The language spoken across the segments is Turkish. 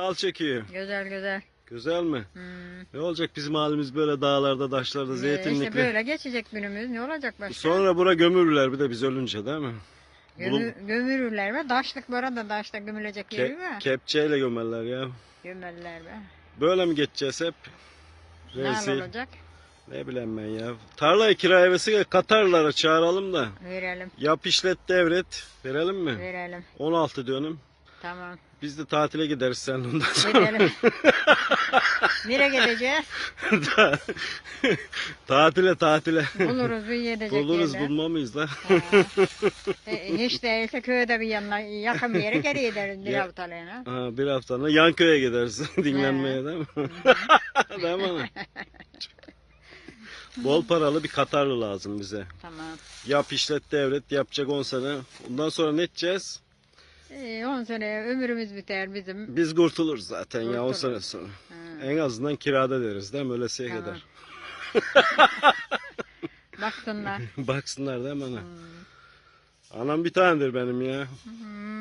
Al çekiyor. Güzel güzel. Güzel mi? Hmm. Ne olacak bizim halimiz böyle dağlarda, taşlarda, Ee, zeytinlikli. İşte böyle geçecek günümüz. Ne olacak başka? Sonra bura gömürürler bir de biz ölünce değil mi? Gömü, gömürürler ve daşlık burada daşta gömülecek yeri Ke- var. kepçeyle gömerler ya. Gömerler be. Böyle mi geçeceğiz hep? Ne olacak? Ne bileyim ben ya. Tarlayı kiraya versin Katarlara çağıralım da. Verelim. Yap işlet devret. Verelim mi? Verelim. 16 dönüm. Tamam. Biz de tatile gideriz sen ondan sonra. Nereye gideceğiz? tatile tatile. Buluruz bir yedecek Buluruz yerler. bulmamayız da. Ha. E, hiç değilse köyde bir yanına yakın bir yere geri gideriz bir Ya- haftalığına. Ha, bir haftanın yan köye gideriz dinlenmeye değil mi? değil mi ana? Bol paralı bir Katarlı lazım bize. Tamam. Yap işlet devret yapacak 10 sene. Ondan sonra ne edeceğiz? E, 10 sene ömrümüz biter bizim. Biz kurtuluruz zaten ya 10 Kurtuluruz. sene sonra. Ha, En azından kirada deriz değil mi? Ölesiye Tamam. kadar. Baksınlar. Baksınlar değil mi ana? Hmm. Anam bir tanedir benim ya. Hmm.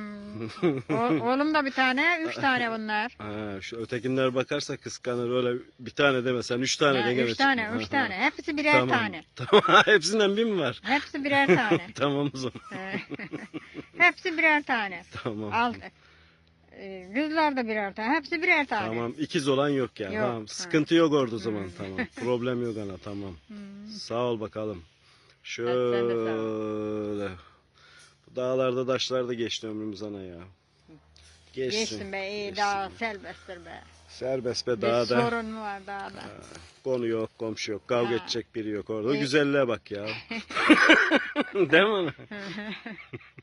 O- oğlum da bir tane, üç tane bunlar. Ha, şu ötekinler bakarsa kıskanır öyle bir tane demesen üç tane Ha, de gene üç tane, çıkıyor. üç Ha, ha. tane. Hepsi birer Tamam. tane. Tamam. Hepsinden bir mi var? Hepsi birer tane. tamam o zaman. Hepsi birer tane. Tamam. Alt. e, Kızlar da birer tane. Hepsi birer tane. Tamam. ikiz olan yok yani. Yok, Tamam. ha. Sıkıntı yok orada o zaman. Hmm. Tamam. Problem yok ana. Tamam. Hmm. Sağ ol bakalım. de sağ ol. Dağlarda taşlarda geçti ömrümüz ana ya. Geçsin. Geçtim be iyi geçsin. daha selbesttir be. Serbest be Bir dağda. sorun mu var dağda? Konu yok, komşu yok. Kavga Ha. edecek biri yok orada. O E- güzelliğe bak ya. Değil mi?